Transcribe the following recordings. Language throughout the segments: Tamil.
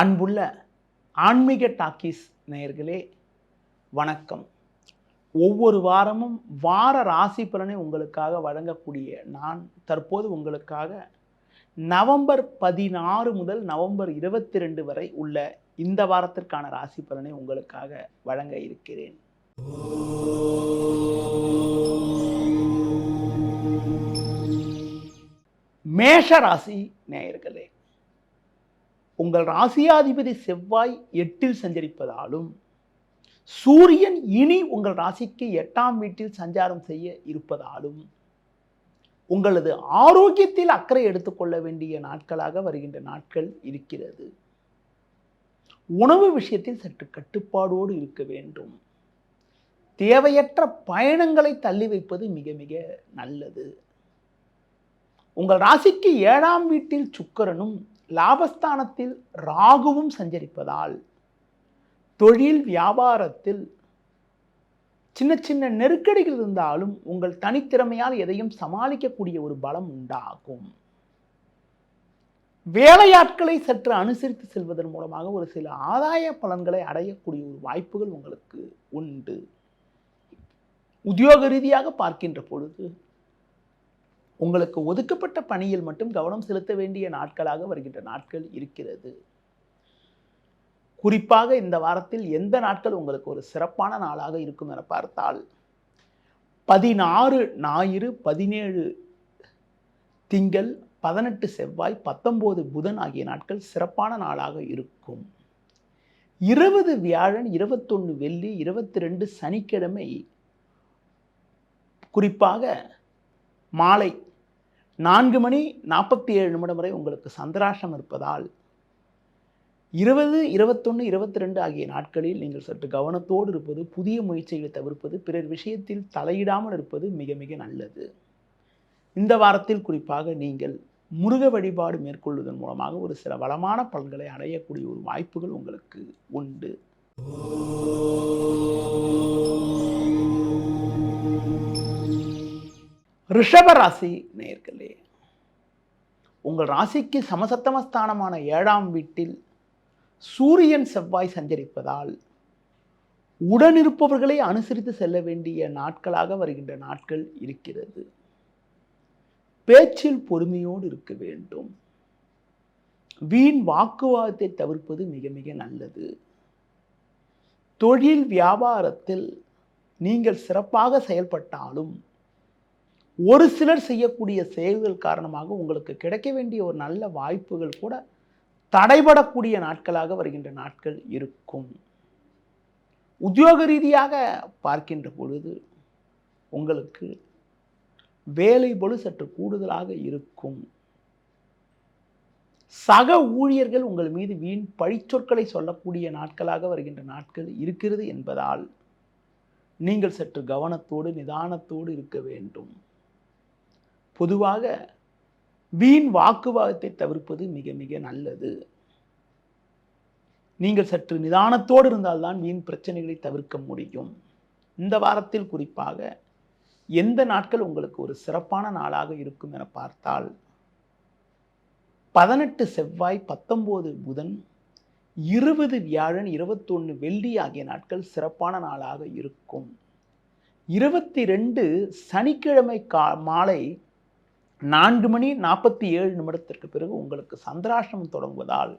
அன்புள்ள ஆன்மீக டாக்கீஸ் நேயர்களே வணக்கம். ஒவ்வொரு வாரமும் வார ராசி பலனை உங்களுக்காக வழங்கக்கூடிய நான் தற்போது உங்களுக்காக நவம்பர் பதினாறு முதல் நவம்பர் இருபத்தி ரெண்டு வரை உள்ள இந்த வாரத்திற்கான ராசி பலனை உங்களுக்காக வழங்க இருக்கிறேன். மேஷ ராசி நேயர்களே உங்கள் ராசியாதிபதி செவ்வாய் எட்டில் சஞ்சரிப்பதாலும் சூரியன் இனி உங்கள் ராசிக்கு எட்டாம் வீட்டில் சஞ்சாரம் செய்ய இருப்பதாலும் உங்களது ஆரோக்கியத்தில் அக்கறை எடுத்துக்கொள்ள வேண்டிய நாட்களாக வருகின்ற நாட்கள் இருக்கிறது. உணவு விஷயத்தில் சற்று கட்டுப்பாடோடு இருக்க வேண்டும். தேவையற்ற பயணங்களை தள்ளி வைப்பது மிக மிக நல்லது. உங்கள் ராசிக்கு ஏழாம் வீட்டில் சுக்கரனும் லாபஸ்தானத்தில் ராகுவும் சஞ்சரிப்பதால் தொழில் வியாபாரத்தில் சின்ன சின்ன நெருக்கடிகள் இருந்தாலும் உங்கள் தனித்திறமையால் எதையும் சமாளிக்கக்கூடிய ஒரு பலம் உண்டாகும். வேலையாட்களை சற்று அனுசரித்து செல்வதன் மூலமாக ஒரு சில ஆதாய பலன்களை அடையக்கூடிய ஒரு வாய்ப்புகள் உங்களுக்கு உண்டு. உத்தியோக ரீதியாக பார்க்கின்ற பொழுது உங்களுக்கு ஒதுக்கப்பட்ட பணியில் மட்டும் கவனம் செலுத்த வேண்டிய நாட்களாக வருகின்ற நாட்கள் இருக்கிறது. குறிப்பாக இந்த வாரத்தில் எந்த நாட்கள் உங்களுக்கு ஒரு சிறப்பான நாளாக இருக்கும் என பார்த்தால் பதினாறு ஞாயிறு பதினேழு திங்கள் பதினெட்டு செவ்வாய் பத்தொம்போது புதன் ஆகிய நாட்கள் சிறப்பான நாளாக இருக்கும். இருபது வியாழன் இருபத்தொன்று வெள்ளி இருபத்தி ரெண்டு சனிக்கிழமை குறிப்பாக மாலை நான்கு மணி நாற்பத்தி ஏழு நிமிடம் வரை உங்களுக்கு சந்திராஷ்டம் இருப்பதால் இருபது இருபத்தொன்று இருபத்தி ரெண்டு ஆகிய நாட்களில் நீங்கள் சற்று கவனத்தோடு இருப்பது புதிய முயற்சிகளை தவிர்ப்பது பிறர் விஷயத்தில் தலையிடாமல் இருப்பது மிக மிக நல்லது. இந்த வாரத்தில் குறிப்பாக நீங்கள் முருக வழிபாடு மேற்கொள்வதன் மூலமாக ஒரு சில வளமான பலன்களை அடையக்கூடிய ஒரு வாய்ப்புகள் உங்களுக்கு உண்டு. ரிஷப ராசி நேர்களே உங்கள் ராசிக்கு சமசத்தமஸ்தானமான ஏழாம் வீட்டில் சூரியன் செவ்வாய் சஞ்சரிப்பதால் உடனிருப்பவர்களை அனுசரித்து செல்ல வேண்டிய நாட்களாக வருகின்ற நாட்கள் இருக்கிறது. பேச்சில் பொறுமையோடு இருக்க வேண்டும். வீண் வாக்குவாதத்தை தவிர்ப்பது மிக மிக நல்லது. தொழில் வியாபாரத்தில் நீங்கள் சிறப்பாக செயல்பட்டாலும் ஒரு சிலர் செய்யக்கூடிய செயல்கள் காரணமாக உங்களுக்கு கிடைக்க வேண்டிய ஒரு நல்ல வாய்ப்புகள் கூட தடைபடக்கூடிய நாட்களாக வருகின்ற நாட்கள் இருக்கும். உத்தியோக ரீதியாக பார்க்கின்ற பொழுது உங்களுக்கு வேலை பொழு சற்று கூடுதலாக இருக்கும். சக ஊழியர்கள் உங்கள் மீது வீண் பழிச்சொற்களை சொல்லக்கூடிய நாட்களாக வருகின்ற நாட்கள் இருக்கிறது என்பதால் நீங்கள் சற்று கவனத்தோடு நிதானத்தோடு இருக்க வேண்டும். பொதுவாக வீண் வாக்குவாதத்தை தவிர்ப்பது மிக மிக நல்லது. நீங்கள் சற்று நிதானத்தோடு இருந்தால்தான் வீண் பிரச்சனைகளை தவிர்க்க முடியும். இந்த வாரத்தில் குறிப்பாக எந்த நாட்கள் உங்களுக்கு ஒரு சிறப்பான நாளாக இருக்கும் என பார்த்தால் பதினெட்டு செவ்வாய் பத்தொம்போது புதன் இருபது வியாழன் இருபத்தொன்று வெள்ளி ஆகிய நாட்கள் சிறப்பான நாளாக இருக்கும். இருபத்தி ரெண்டு சனிக்கிழமை கா மாலை நான்கு மணி நாற்பத்தி ஏழு நிமிடத்திற்கு பிறகு உங்களுக்கு சந்திராஷ்டிரமம் தொடங்குவதால்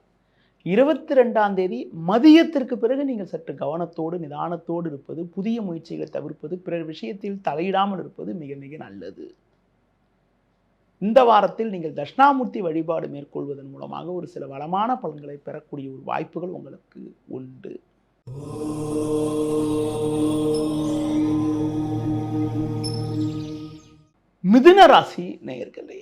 இருபத்தி ரெண்டாம் தேதி மதியத்திற்கு பிறகு நீங்கள் சற்று கவனத்தோடு நிதானத்தோடு இருப்பது புதிய முயற்சிகளை தவிர்ப்பது பிறர் விஷயத்தில் தலையிடாமல் இருப்பது மிக மிக நல்லது. இந்த வாரத்தில் நீங்கள் தட்சிணாமூர்த்தி வழிபாடு மேற்கொள்வதன் மூலமாக ஒரு சில வளமான பலன்களை பெறக்கூடிய ஒரு வாய்ப்புகள் உங்களுக்கு உண்டு. மிதுன ராசி நேயர்களே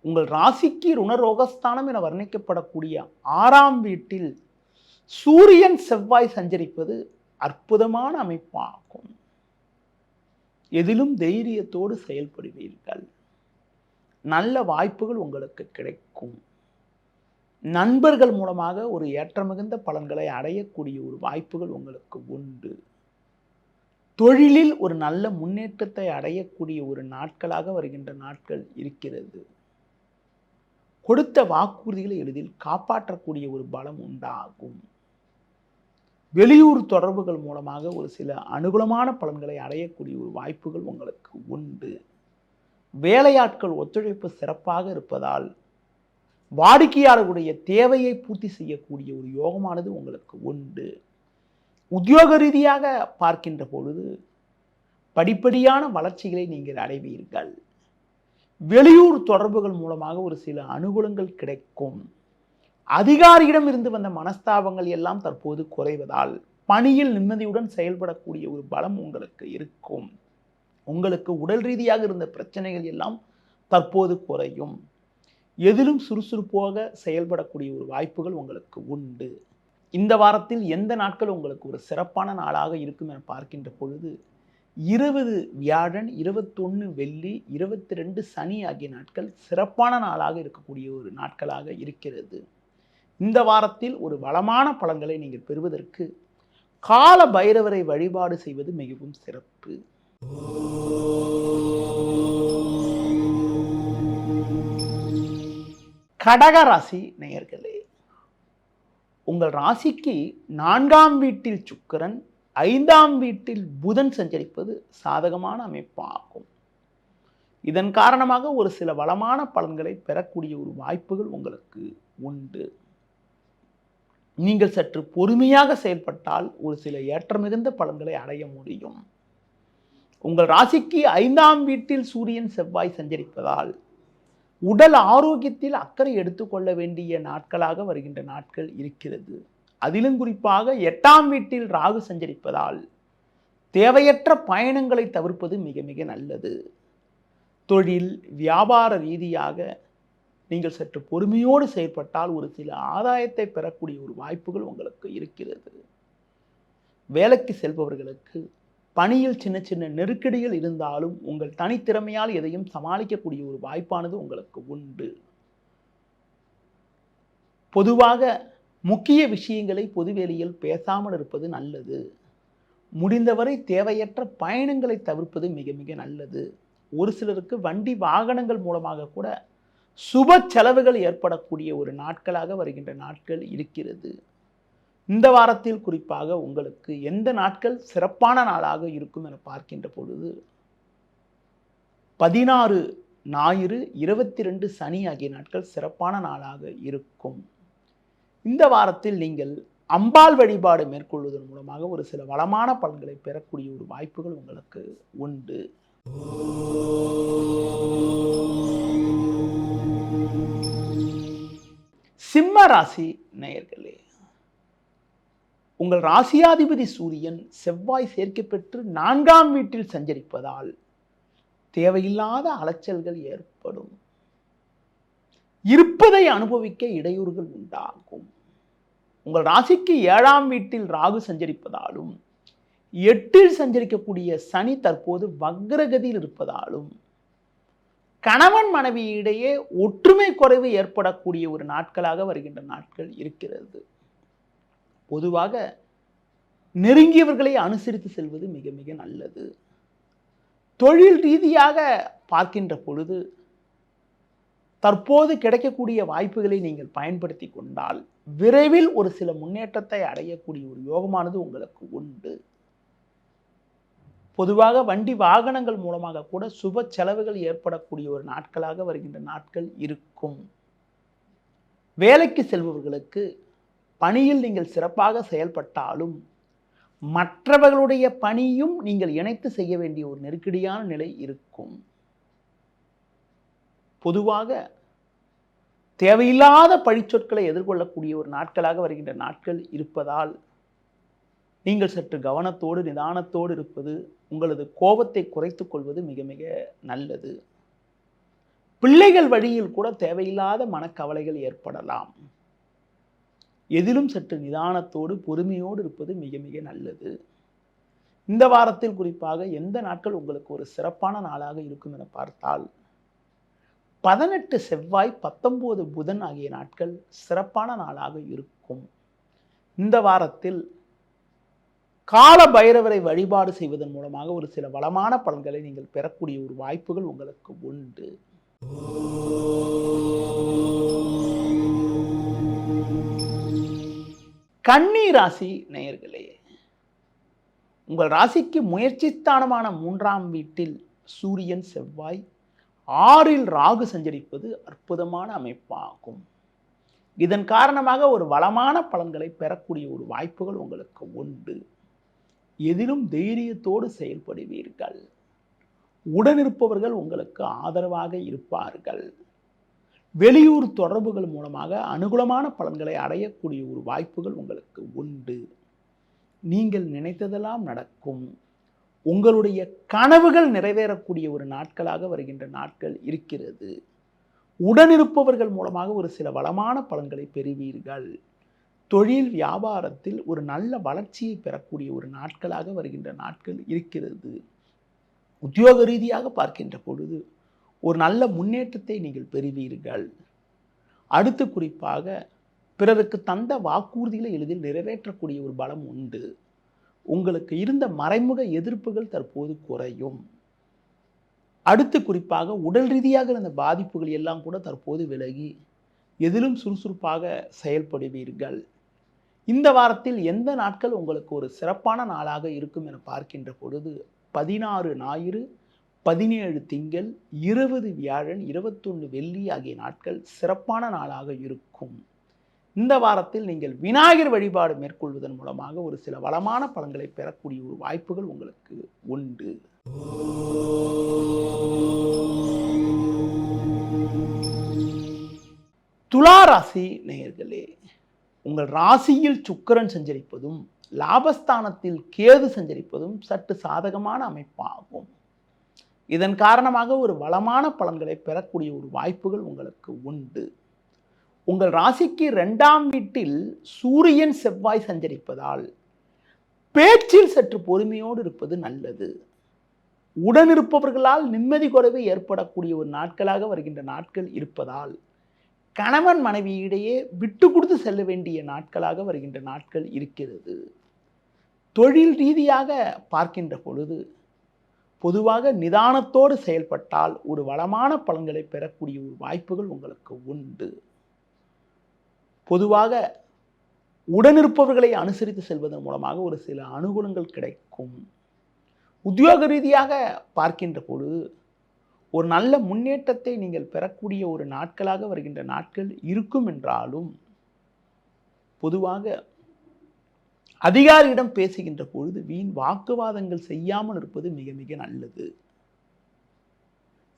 உங்கள் ராசிக்கு ருணரோகஸ்தானம் என வர்ணிக்கப்படக்கூடிய ஆறாம் வீட்டில் சூரியன் செவ்வாய் சஞ்சரிப்பது அற்புதமான அமைப்பாகும். எதிலும் தைரியத்தோடு செயல்படுவீர்கள். நல்ல வாய்ப்புகள் உங்களுக்கு கிடைக்கும். நண்பர்கள் மூலமாக ஒரு ஏற்ற மிகுந்த பலன்களை அடையக்கூடிய ஒரு வாய்ப்புகள் உங்களுக்கு உண்டு. தொழிலில் ஒரு நல்ல முன்னேற்றத்தை அடையக்கூடிய ஒரு நாட்களாக வருகின்ற நாட்கள் இருக்கிறது. கொடுத்த வாக்குறுதிகளை எளிதில் காப்பாற்றக்கூடிய ஒரு பலம் உண்டாகும். வெளியூர் தொடர்புகள் மூலமாக ஒரு சில அனுகூலமான பலன்களை அடையக்கூடிய ஒரு வாய்ப்புகள் உங்களுக்கு உண்டு. வேலையாட்கள் ஒத்துழைப்பு சிறப்பாக இருப்பதால் வாடிக்கையாளர்களுடைய தேவையை பூர்த்தி செய்யக்கூடிய ஒரு யோகமானது உங்களுக்கு உண்டு. உத்தியோக ரீதியாக பார்க்கின்ற பொழுது படிப்படியான வளர்ச்சிகளை நீங்கள் அடைவீர்கள். வெளியூர் தொடர்புகள் மூலமாக ஒரு சில அனுகூலங்கள் கிடைக்கும். அதிகாரியிடம் இருந்து வந்த மனஸ்தாபங்கள் எல்லாம் தற்போது குறைவதால் பணியில் நிம்மதியுடன் செயல்படக்கூடிய ஒரு பலம் உங்களுக்கு இருக்கும். உங்களுக்கு உடல் ரீதியாக இருந்த பிரச்சனைகள் எல்லாம் தற்போது குறையும். எதிலும் சுறுசுறுப்பாக செயல்படக்கூடிய ஒரு வாய்ப்புகள் உங்களுக்கு உண்டு. இந்த வாரத்தில் எந்த நாட்கள் உங்களுக்கு ஒரு சிறப்பான நாளாக இருக்கும் என பார்க்கின்ற பொழுது இருபது வியாழன் இருபத்தொன்று வெள்ளி இருபத்தி ரெண்டு சனி ஆகிய நாட்கள் சிறப்பான நாளாக இருக்கக்கூடிய ஒரு நாட்களாக இருக்கிறது. இந்த வாரத்தில் ஒரு வளமான பலன்களை நீங்கள் பெறுவதற்கு கால பைரவரை வழிபாடு செய்வது மிகவும் சிறப்பு. கடக ராசி உங்கள் ராசிக்கு நான்காம் வீட்டில் சுக்கிரன் ஐந்தாம் வீட்டில் புதன் சஞ்சரிப்பது சாதகமான அமைப்பாகும். இதன் காரணமாக ஒரு சில வளமான பலன்களை பெறக்கூடிய ஒரு வாய்ப்புகள் உங்களுக்கு உண்டு. நீங்கள் சற்று பொறுமையாக செயல்பட்டால் ஒரு சில ஏற்றமிகுந்த பலன்களை அடைய முடியும். உங்கள் ராசிக்கு ஐந்தாம் வீட்டில் சூரியன் செவ்வாய் சஞ்சரிப்பதால் உடல் ஆரோக்கியத்தில் அக்கறை எடுத்துக்கொள்ள வேண்டிய நாட்களாக வருகின்ற நாட்கள் இருக்கிறது. அதிலும் குறிப்பாக எட்டாம் வீட்டில் ராகு சஞ்சரிப்பதால் தேவையற்ற பயணங்களை தவிர்ப்பது மிக மிக நல்லது. தொழில் வியாபார ரீதியாக நீங்கள் சற்று பொறுமையோடு செயற்பட்டால் ஒரு சில ஆதாயத்தை பெறக்கூடிய ஒரு வாய்ப்புகள் உங்களுக்கு இருக்கிறது. வேலைக்கு செல்பவர்களுக்கு பணியில் சின்ன சின்ன நெருக்கடிகள் இருந்தாலும் உங்கள் தனித்திறமையால் எதையும் சமாளிக்கக்கூடிய ஒரு வாய்ப்பானது உங்களுக்கு உண்டு. பொதுவாக முக்கிய விஷயங்களை பொதுவெளியில் பேசாமல் இருப்பது நல்லது. முடிந்தவரை தேவையற்ற பயணங்களை தவிர்ப்பது மிக மிக நல்லது. ஒரு சிலருக்கு வண்டி வாகனங்கள் மூலமாக கூட சுப செலவுகள் ஏற்படக்கூடிய ஒரு நாட்களாக வருகின்ற நாட்கள் இருக்கிறது. இந்த வாரத்தில் குறிப்பாக உங்களுக்கு எந்த நாட்கள் சிறப்பான நாளாக இருக்கும் என பார்க்கின்ற பொழுது பதினாறு ஞாயிறு இருபத்தி ரெண்டு சனி ஆகிய நாட்கள் சிறப்பான நாளாக இருக்கும். இந்த வாரத்தில் நீங்கள் அம்பாள் வழிபாடு மேற்கொள்வதன் மூலமாக ஒரு சில வளமான பலன்களை பெறக்கூடிய ஒரு வாய்ப்புகள் உங்களுக்கு உண்டு. சிம்ம ராசி நேயர்களே உங்கள் ராசியாதிபதி சூரியன் செவ்வாய் சேர்க்கை பெற்று நான்காம் வீட்டில் சஞ்சரிப்பதால் தேவையில்லாத அலைச்சல்கள் ஏற்படும். இருப்பதை அனுபவிக்க இடையூறுகள் உண்டாகும். உங்கள் ராசிக்கு ஏழாம் வீட்டில் ராகு சஞ்சரிப்பதாலும் எட்டில் சஞ்சரிக்கக்கூடிய சனி தற்போது வக்ரகதியில் இருப்பதாலும் கணவன் மனைவியிடையே ஒற்றுமை குறைவு ஏற்படக்கூடிய ஒரு நாட்களாக வருகின்ற நாட்கள் இருக்கிறது. பொதுவாக நெருங்கியவர்களை அனுசரித்து செல்வது மிக மிக நல்லது. தொழில் ரீதியாக பார்க்கின்ற பொழுது தற்போது கிடைக்கக்கூடிய வாய்ப்புகளை நீங்கள் பயன்படுத்தி கொண்டால் விரைவில் ஒரு சில முன்னேற்றத்தை அடையக்கூடிய ஒரு யோகமானது உங்களுக்கு உண்டு. பொதுவாக வண்டி வாகனங்கள் மூலமாக கூட சுப செலவுகள் ஏற்படக்கூடிய ஒரு நாட்களாக வருகின்ற நாட்கள் இருக்கும். வேலைக்கு செல்பவர்களுக்கு பணியில் நீங்கள் சிறப்பாக செயல்பட்டாலும் மற்றவர்களுடைய பணியும் நீங்கள் இணைத்து செய்ய வேண்டிய ஒரு நெருக்கடியான நிலை இருக்கும். பொதுவாக தேவையில்லாத பழிச்சொற்களை எதிர்கொள்ளக்கூடிய ஒரு நாட்களாக வருகின்ற நாட்கள் இருப்பதால் நீங்கள் சற்று கவனத்தோடு நிதானத்தோடு இருப்பது உங்களது கோபத்தை குறைத்து கொள்வது மிக மிக நல்லது. பிள்ளைகள் வழியில் கூட தேவையில்லாத மனக்கவலைகள் ஏற்படலாம். எதிலும் சற்று நிதானத்தோடு பொறுமையோடு இருப்பது மிக மிக நல்லது. இந்த வாரத்தில் குறிப்பாக எந்த நாட்கள் உங்களுக்கு ஒரு சிறப்பான நாளாக இருக்கும் என பார்த்தால் பதினெட்டு செவ்வாய் பத்தொம்போது புதன் ஆகிய நாட்கள் சிறப்பான நாளாக இருக்கும். இந்த வாரத்தில் கால பைரவரை வழிபாடு செய்வதன் மூலமாக ஒரு சில வளமான பலன்களை நீங்கள் பெறக்கூடிய ஒரு வாய்ப்புகள் உங்களுக்கு உண்டு. கன்னி ராசி நேயர்களே உங்கள் ராசிக்கு முயற்சி ஸ்தானமான மூன்றாம் வீட்டில் சூரியன் செவ்வாய் ஆறில் ராகு சஞ்சரிப்பது அற்புதமான அமைப்பாகும். இதன் காரணமாக ஒரு வளமான பலன்களை பெறக்கூடிய ஒரு வாய்ப்புகள் உங்களுக்கு உண்டு. எதிலும் தைரியத்தோடு செயல்படுவீர்கள். உடனிருப்பவர்கள் உங்களுக்கு ஆதரவாக இருப்பார்கள். வெளியூர் தொடர்புகள் மூலமாக அனுகூலமான பலன்களை அடையக்கூடிய ஒரு வாய்ப்புகள் உங்களுக்கு உண்டு. நீங்கள் நினைத்ததெல்லாம் நடக்கும். உங்களுடைய கனவுகள் நிறைவேறக்கூடிய ஒரு நாட்களாக வருகின்ற நாட்கள் இருக்கிறது. உடனிருப்பவர்கள் மூலமாக ஒரு சில வளமான பலன்களை பெறுவீர்கள். தொழில் வியாபாரத்தில் ஒரு நல்ல வளர்ச்சியை பெறக்கூடிய ஒரு நாட்களாக வருகின்ற நாட்கள் இருக்கிறது. உத்தியோக ரீதியாக பார்க்கின்ற பொழுது ஒரு நல்ல முன்னேற்றத்தை நீங்கள் பெறுவீர்கள். அடுத்து குறிப்பாக பிறருக்கு தந்த வாக்குறுதிகளை எளிதில் நிறைவேற்றக்கூடிய ஒரு பலம் உண்டு. உங்களுக்கு இருந்த மறைமுக எதிர்ப்புகள் தற்போது குறையும். அடுத்து குறிப்பாக உடல் ரீதியாக இருந்த பாதிப்புகள் எல்லாம் கூட தற்போது விலகி எதிலும் சுறுசுறுப்பாக செயல்படுவீர்கள். இந்த வாரத்தில் எந்த நாட்கள் உங்களுக்கு ஒரு சிறப்பான நாளாக இருக்கும் என பார்க்கின்ற பொழுது பதினாறு ஞாயிறு பதினேழு திங்கள் இருபது வியாழன் இருபத்தொன்று வெள்ளி ஆகிய நாட்கள் சிறப்பான நாளாக இருக்கும். இந்த வாரத்தில் நீங்கள் விநாயகர் வழிபாடு மேற்கொள்வதன் மூலமாக ஒரு சில வளமான பலன்களை பெறக்கூடிய ஒரு வாய்ப்புகள் உங்களுக்கு உண்டு. துலா ராசி நேயர்களே உங்கள் ராசியில் சுக்கிரன் சஞ்சரிப்பதும் லாபஸ்தானத்தில் கேது சஞ்சரிப்பதும் சற்று சாதகமான அமைப்பாகும். இதன் காரணமாக ஒரு வளமான பலன்களை பெறக்கூடிய ஒரு வாய்ப்புகள் உங்களுக்கு உண்டு. உங்கள் ராசிக்கு ரெண்டாம் வீட்டில் சூரியன் செவ்வாய் சஞ்சரிப்பதால் பேச்சில் சற்று பொறுமையோடு இருப்பது நல்லது. உடனிருப்பவர்களால் நிம்மதி குறைவு ஏற்படக்கூடிய ஒரு நாட்களாக வருகின்ற நாட்கள் இருப்பதால் கணவன் மனைவியிடையே விட்டு கொடுத்து செல்ல வேண்டிய நாட்களாக வருகின்ற நாட்கள் இருக்கிறது. தொழில் ரீதியாக பார்க்கின்ற பொழுது பொதுவாக நிதானத்தோடு செயல்பட்டால் ஒரு வளமான பலன்களை பெறக்கூடிய ஒரு வாய்ப்புகள் உங்களுக்கு உண்டு. பொதுவாக உடனிருப்பவர்களை அனுசரித்து செல்வதன் மூலமாக ஒரு சில அனுகூலங்கள் கிடைக்கும். உத்தியோக ரீதியாக பார்க்கின்ற பொழுது ஒரு நல்ல முன்னேற்றத்தை நீங்கள் பெறக்கூடிய ஒரு நாட்களாக வருகின்ற நாட்கள் இருக்கும் என்றாலும் பொதுவாக அதிகாரியிடம் பேசுகின்ற பொழுது வீண் வாக்குவாதங்கள் செய்யாமல் இருப்பது மிக மிக நல்லது.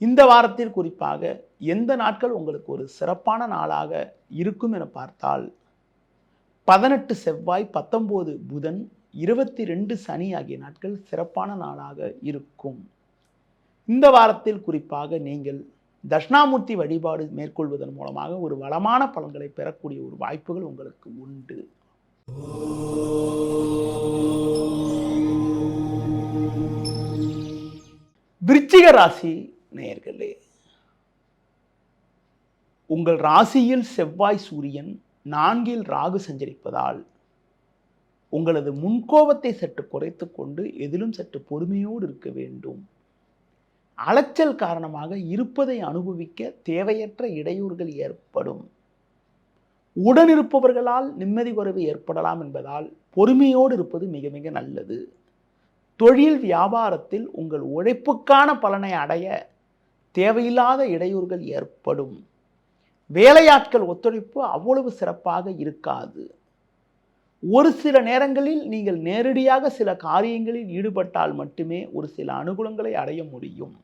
இந்த வாரத்தில் குறிப்பாக எந்த நாட்கள் உங்களுக்கு ஒரு சிறப்பான நாளாக இருக்கும் என பார்த்தால் பதினெட்டு செவ்வாய் பத்தொம்போது புதன் இருபத்தி ரெண்டு சனி ஆகிய நாட்கள் சிறப்பான நாளாக இருக்கும். இந்த வாரத்தில் குறிப்பாக நீங்கள் தட்சிணாமூர்த்தி வழிபாடு மேற்கொள்வதன் மூலமாக ஒரு வளமான பலன்களை பெறக்கூடிய ஒரு வாய்ப்புகள் உங்களுக்கு உண்டு. விருச்சிக ராசி நேயர்களே உங்கள் ராசியில் செவ்வாய் சூரியன் நான்கில் ராகு சஞ்சரிப்பதால் உங்களது முன்கோபத்தை சற்று குறைத்து கொண்டு எதிலும் சற்று பொறுமையோடு இருக்க வேண்டும். அலைச்சல் காரணமாக இருப்பதை அனுபவிக்க தேவையற்ற இடையூறுகள் ஏற்படும். உடனிருப்பவர்களால் நிம்மதி குறைவு ஏற்படலாம் என்பதால் பொறுமையோடு இருப்பது மிக மிக நல்லது. தொழில் வியாபாரத்தில் உங்கள் உழைப்புக்கான பலனை அடைய தேவையில்லாத இடையூறுகள் ஏற்படும். வேலையாட்கள் ஒத்துழைப்பு அவ்வளவு சிறப்பாக இருக்காது. ஒரு சில நேரங்களில் நீங்கள் நேரடியாக சில காரியங்களில் ஈடுபட்டால் மட்டுமே ஒரு சில அனுகூலங்களை அடைய முடியும்.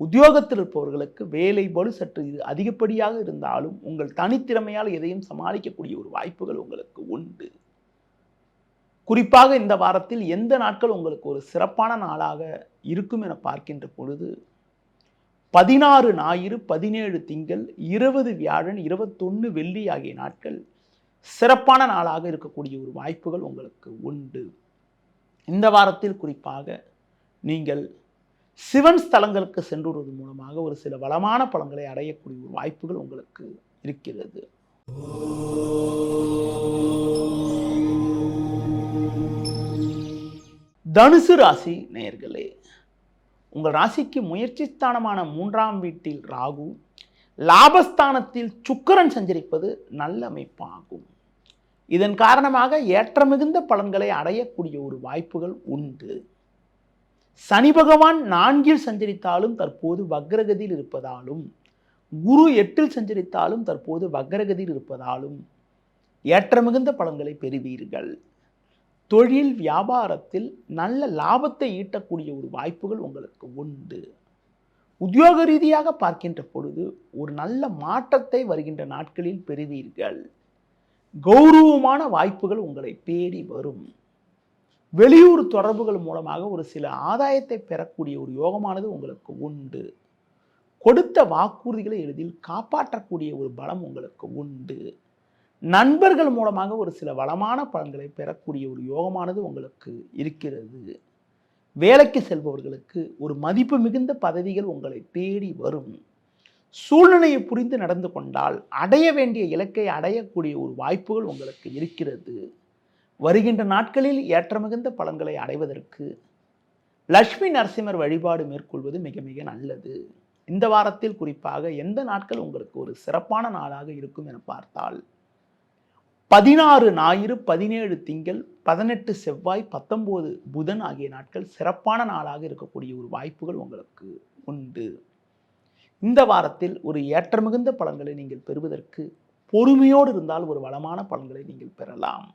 உத்தியோகத்தில் இருப்பவர்களுக்கு வேலை பலு சற்று இது அதிகப்படியாக இருந்தாலும் உங்கள் தனித்திறமையால் எதையும் சமாளிக்கக்கூடிய ஒரு வாய்ப்புகள் உங்களுக்கு உண்டு. குறிப்பாக இந்த வாரத்தில் எந்த நாட்கள் உங்களுக்கு ஒரு சிறப்பான நாளாக இருக்கும் என பார்க்கின்ற பொழுது பதினாறு ஞாயிறு பதினேழு திங்கள் இருபது வியாழன் இருபத்தொன்று வெள்ளி ஆகிய நாட்கள் சிறப்பான நாளாக இருக்கக்கூடிய ஒரு வாய்ப்புகள் உங்களுக்கு உண்டு. இந்த வாரத்தில் குறிப்பாக நீங்கள் சிவன் ஸ்தலங்களுக்கு சென்று மூலமாக ஒரு சில வளமான பலன்களை அடையக்கூடிய ஒரு வாய்ப்புகள் உங்களுக்கு இருக்கிறது. தனுசு ராசி நேயர்களே உங்கள் ராசிக்கு முயற்சி ஸ்தானமான மூன்றாம் வீட்டில் ராகு லாபஸ்தானத்தில் சுக்கிரன் சஞ்சரிப்பது நல்ல அமைப்பாகும். இதன் காரணமாக ஏற்ற மிகுந்த பலன்களை அடையக்கூடிய ஒரு வாய்ப்புகள் உண்டு. சனி பகவான் நான்கில் சஞ்சரித்தாலும் தற்போது வக்ரகதியில் இருப்பதாலும் குரு எட்டில் சஞ்சரித்தாலும் தற்போது வக்ரகதியில் இருப்பதாலும் ஏற்றமிகுந்த பலன்களை பெறுவீர்கள். தொழில் வியாபாரத்தில் நல்ல லாபத்தை ஈட்டக்கூடிய ஒரு வாய்ப்புகள் உங்களுக்கு உண்டு. உத்தியோக ரீதியாக பார்க்கின்ற பொழுது ஒரு நல்ல மாற்றத்தை வருகின்ற நாட்களில் பெறுவீர்கள். கௌரவமான வாய்ப்புகள் உங்களை தேடி வரும். வெளியூர் தொடர்புகள் மூலமாக ஒரு சில ஆதாயத்தை பெறக்கூடிய ஒரு யோகமானது உங்களுக்கு உண்டு. கொடுத்த வாக்குறுதிகளை எளிதில் காப்பாற்றக்கூடிய ஒரு பலம் உங்களுக்கு உண்டு. நண்பர்கள் மூலமாக ஒரு சில வளமான பலன்களை பெறக்கூடிய ஒரு யோகமானது உங்களுக்கு இருக்கிறது. வேலைக்கு செல்பவர்களுக்கு ஒரு மதிப்பு மிகுந்த பதவிகள் உங்களை தேடி வரும். சூழ்நிலையை புரிந்து நடந்து கொண்டால் அடைய வேண்டிய இலக்கை அடையக்கூடிய ஒரு வாய்ப்புகள் உங்களுக்கு இருக்கிறது. வருகின்ற நாட்களில் ஏற்றமிகுந்த பலன்களை அடைவதற்கு லட்சுமி நரசிம்மர் வழிபாடு மேற்கொள்வது மிக மிக நல்லது. இந்த வாரத்தில் குறிப்பாக எந்த நாட்கள் உங்களுக்கு ஒரு சிறப்பான நாளாக இருக்கும் என பார்த்தால் பதினாறு ஞாயிறு பதினேழு திங்கள் பதினெட்டு செவ்வாய் பத்தொம்போது புதன் ஆகிய நாட்கள் சிறப்பான நாளாக இருக்கக்கூடிய ஒரு வாய்ப்புகள் உங்களுக்கு உண்டு. இந்த வாரத்தில் ஒரு ஏற்றமிகுந்த பலன்களை நீங்கள் பெறுவதற்கு பொறுமையோடு இருந்தால் ஒரு வளமான பலன்களை நீங்கள் பெறலாம்.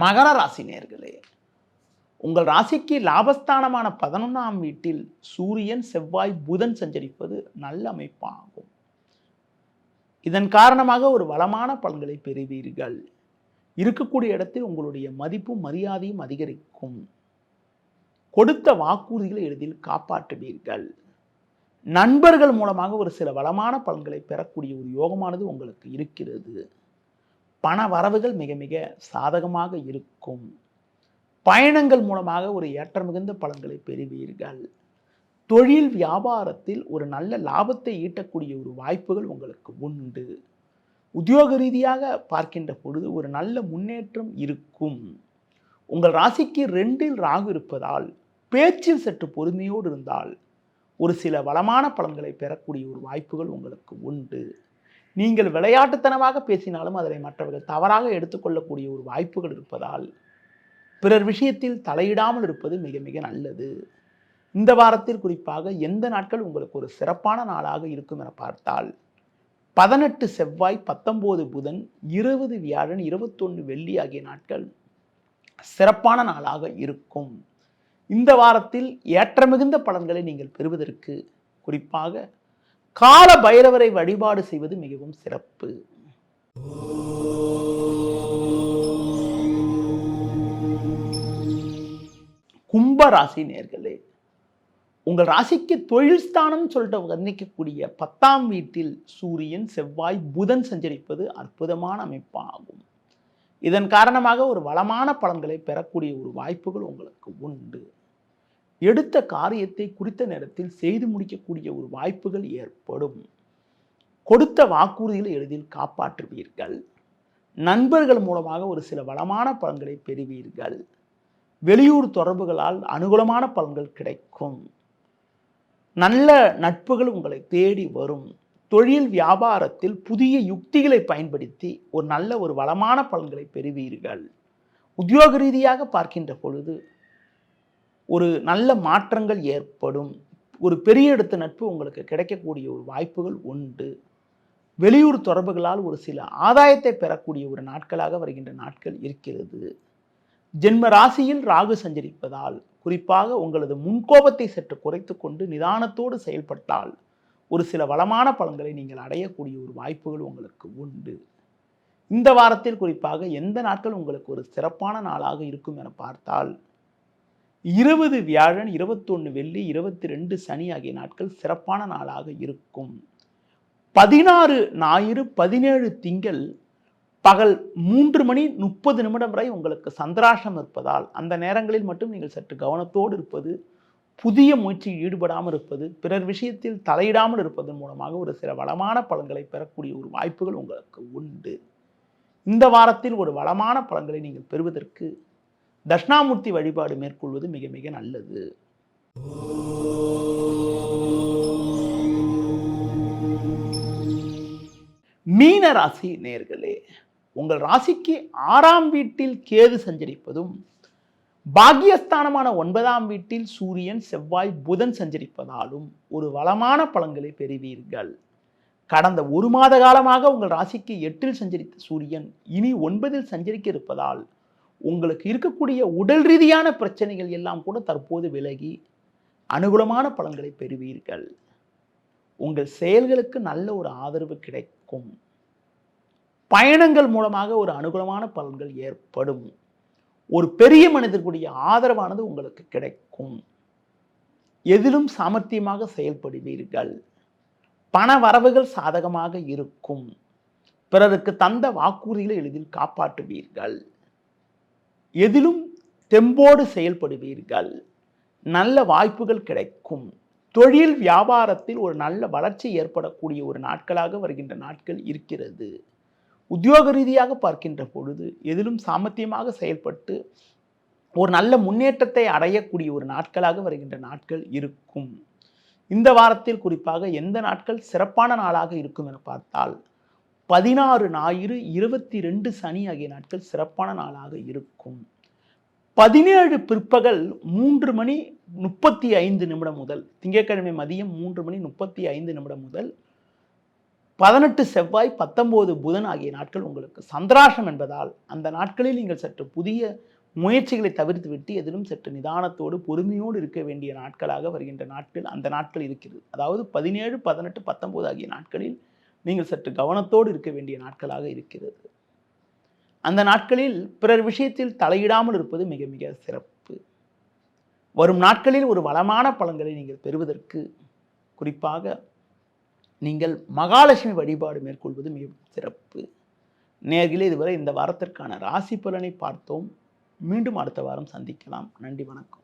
மகர ராசி நேர்களே உங்கள் ராசிக்கு லாபஸ்தானமான பதினொன்றாம் வீட்டில் சூரியன் செவ்வாய் புதன் சஞ்சரிப்பது நல்ல அமைப்பாகும். இதன் காரணமாக ஒரு வளமான பலன்களை பெறுவீர்கள். இருக்கக்கூடிய இடத்தில் உங்களுடைய மதிப்பும் மரியாதையும் அதிகரிக்கும். கொடுத்த வாக்குறுதிகளை எளிதில் காப்பாற்றுவீர்கள். நண்பர்கள் மூலமாக ஒரு சில வளமான பலன்களை பெறக்கூடிய ஒரு யோகமானது உங்களுக்கு இருக்கிறது. பண வரவுகள் மிக மிக சாதகமாக இருக்கும். பயணங்கள் மூலமாக ஒரு ஏற்ற மிகுந்த பலன்களை பெறுவீர்கள். தொழில் வியாபாரத்தில் ஒரு நல்ல லாபத்தை ஈட்டக்கூடிய ஒரு வாய்ப்புகள் உங்களுக்கு உண்டு. உத்தியோக ரீதியாக பார்க்கின்ற பொழுது ஒரு நல்ல முன்னேற்றம் இருக்கும். உங்கள் ராசிக்கு ரெண்டில் ராகு இருப்பதால் பேச்சில் சற்று பொறுமையோடு இருந்தால் ஒரு சில வளமான பலன்களை பெறக்கூடிய ஒரு வாய்ப்புகள் உங்களுக்கு உண்டு. நீங்கள் விளையாட்டுத்தனமாக பேசினாலும் அதனை மற்றவர்கள் தவறாக எடுத்துக்கொள்ளக்கூடிய ஒரு வாய்ப்புகள் இருப்பதால் பிறர் விஷயத்தில் தலையிடாமல் இருப்பது மிக மிக நல்லது. இந்த வாரத்தில் குறிப்பாக எந்த நாட்கள் உங்களுக்கு ஒரு சிறப்பான நாளாக இருக்கும் என பார்த்தால் பதினெட்டு செவ்வாய் பத்தொம்போது புதன் இருபது வியாழன் இருபத்தொன்று வெள்ளி ஆகிய நாட்கள் சிறப்பான நாளாக இருக்கும். இந்த வாரத்தில் ஏற்றமிகுந்த பலன்களை நீங்கள் பெறுவதற்கு குறிப்பாக கால பைரவரை வழிபாடு செய்வது மிகவும் சிறப்பு. கும்ப ராசி நேர்களே உங்கள் ராசிக்கு தொழில் ஸ்தானம் சொல்லிட்டு வர்ணிக்கக்கூடிய பத்தாம் வீட்டில் சூரியன் செவ்வாய் புதன் சஞ்சரிப்பது அற்புதமான அமைப்பாகும். இதன் காரணமாக ஒரு வளமான பலன்களை பெறக்கூடிய ஒரு வாய்ப்புகள் உங்களுக்கு உண்டு. எடுத்த காரியத்தை குறித்த நேரத்தில் செய்து முடிக்கக்கூடிய ஒரு வாய்ப்புகள் ஏற்படும். கொடுத்த வாக்குறுதிகளை எளிதில் காப்பாற்றுவீர்கள். நண்பர்கள் மூலமாக ஒரு சில வளமான பலன்களை பெறுவீர்கள். வெளியூர் தொடர்புகளால் அனுகூலமான பலன்கள் கிடைக்கும். நல்ல நட்புகள் உங்களை தேடி வரும். தொழில் வியாபாரத்தில் புதிய யுக்திகளை பயன்படுத்தி ஒரு நல்ல ஒரு வளமான பலன்களை பெறுவீர்கள். உத்தியோக ரீதியாக பார்க்கின்ற பொழுது ஒரு நல்ல மாற்றங்கள் ஏற்படும். ஒரு பெரிய இடத்து நட்பு உங்களுக்கு கிடைக்கக்கூடிய ஒரு வாய்ப்புகள் உண்டு. வெளியூர் தொடர்புகளால் ஒரு சில ஆதாயத்தை பெறக்கூடிய ஒரு நாட்களாக வருகின்ற நாட்கள் இருக்கிறது. ஜென்ம ராசியில் ராகு சஞ்சரிப்பதால் குறிப்பாக உங்களது முன்கோபத்தை சற்று குறைத்து கொண்டு நிதானத்தோடு செயல்பட்டால் ஒரு சில வளமான பலன்களை நீங்கள் அடையக்கூடிய ஒரு வாய்ப்புகள் உங்களுக்கு உண்டு. இந்த வாரத்தில் குறிப்பாக எந்த நாட்கள் உங்களுக்கு ஒரு சிறப்பான நாளாக இருக்கும் என பார்த்தால் இருபது வியாழன் இருபத்தொன்று வெள்ளி இருபத்தி ரெண்டு சனி ஆகிய நாட்கள் சிறப்பான நாளாக இருக்கும். பதினாறு ஞாயிறு பதினேழு திங்கள் பகல் மூன்று மணி முப்பது நிமிடம் வரை உங்களுக்கு சந்திராஷம் இருப்பதால் அந்த நேரங்களில் மட்டும் நீங்கள் சற்று கவனத்தோடு இருப்பது புதிய முயற்சியில் ஈடுபடாமல் இருப்பது பிறர் விஷயத்தில் தலையிடாமல் இருப்பதன் மூலமாக ஒரு சில வளமான பலன்களை பெறக்கூடிய ஒரு வாய்ப்புகள் உங்களுக்கு உண்டு. இந்த வாரத்தில் ஒரு வளமான பலன்களை நீங்கள் பெறுவதற்கு தட்சிணாமூர்த்தி வழிபாடு மேற்கொள்வது மிக மிக நல்லது. மீன ராசி நேர்களே உங்கள் ராசிக்கு ஆறாம் வீட்டில் கேது சஞ்சரிப்பதும் பாக்கியஸ்தானமான ஒன்பதாம் வீட்டில் சூரியன் செவ்வாய் புதன் சஞ்சரிப்பதாலும் ஒரு வளமான பலன்களை பெறுவீர்கள். கடந்த ஒரு மாத காலமாக உங்கள் ராசிக்கு எட்டில் சஞ்சரித்த சூரியன் இனி ஒன்பதில் சஞ்சரிக்க இருப்பதால் உங்களுக்கு இருக்கக்கூடிய உடல் ரீதியான பிரச்சனைகள் எல்லாம் கூட தற்போது விலகி அனுகூலமான பலன்களை பெறுவீர்கள். உங்கள் செயல்களுக்கு நல்ல ஒரு ஆதரவு கிடைக்கும். பயணங்கள் மூலமாக ஒரு அனுகூலமான பலன்கள் ஏற்படும். ஒரு பெரிய மனிதர்களுடைய ஆதரவானது உங்களுக்கு கிடைக்கும். எதிலும் சாமர்த்தியமாக செயல்படுவீர்கள். பண வரவுகள் சாதகமாக இருக்கும். பிறருக்கு தந்த வாக்குறுதிகளை எளிதில் காப்பாற்றுவீர்கள். எதிலும் தெம்போடு செயல்படுவீர்கள். நல்ல வாய்ப்புகள் கிடைக்கும். தொழில் வியாபாரத்தில் ஒரு நல்ல வளர்ச்சி ஏற்படக்கூடிய ஒரு நாட்களாக வருகின்ற நாட்கள் இருக்கிறது. உத்தியோக ரீதியாக பார்க்கின்ற பொழுது எதிலும் சாமர்த்தியமாக செயல்பட்டு ஒரு நல்ல முன்னேற்றத்தை அடையக்கூடிய ஒரு நாட்களாக வருகின்ற நாட்கள் இருக்கும். இந்த வாரத்தில் குறிப்பாக எந்த நாட்கள் சிறப்பான நாளாக இருக்கும் என பார்த்தால் பதினாறு ஞாயிறு இருபத்தி ரெண்டு சனி ஆகிய நாட்கள் சிறப்பான நாளாக இருக்கும். பதினேழு பிற்பகல் மூன்று மணி முப்பத்தி ஐந்து நிமிடம் முதல் திங்கட்கிழமை மதியம் மூன்று மணி முப்பத்தி ஐந்து நிமிடம் முதல் பதினெட்டு செவ்வாய் பத்தொம்போது புதன் ஆகிய நாட்கள் உங்களுக்கு சந்திராசம் என்பதால் அந்த நாட்களில் நீங்கள் சற்று புதிய முயற்சிகளை தவிர்த்து விட்டு எதிலும் சற்று நிதானத்தோடு பொறுமையோடு இருக்க வேண்டிய நாட்களாக வருகின்ற நாட்கள் அந்த நாட்கள் இருக்கிறது. அதாவது பதினேழு பதினெட்டு பத்தொம்போது ஆகிய நாட்களில் நீங்கள் சற்று கவனத்தோடு இருக்க வேண்டிய நாட்களாக இருக்கிறது. அந்த நாட்களில் பிறர் விஷயத்தில் தலையிடாமல் இருப்பது மிக மிக சிறப்பு. வரும் நாட்களில் ஒரு வளமான பலன்களை நீங்கள் பெறுவதற்கு குறிப்பாக நீங்கள் மகாலட்சுமி வழிபாடு மேற்கொள்வது மிக சிறப்பு. நேர்களே இதுவரை இந்த வாரத்திற்கான ராசி பலனை பார்த்தோம். மீண்டும் அடுத்த வாரம் சந்திக்கலாம். நன்றி வணக்கம்.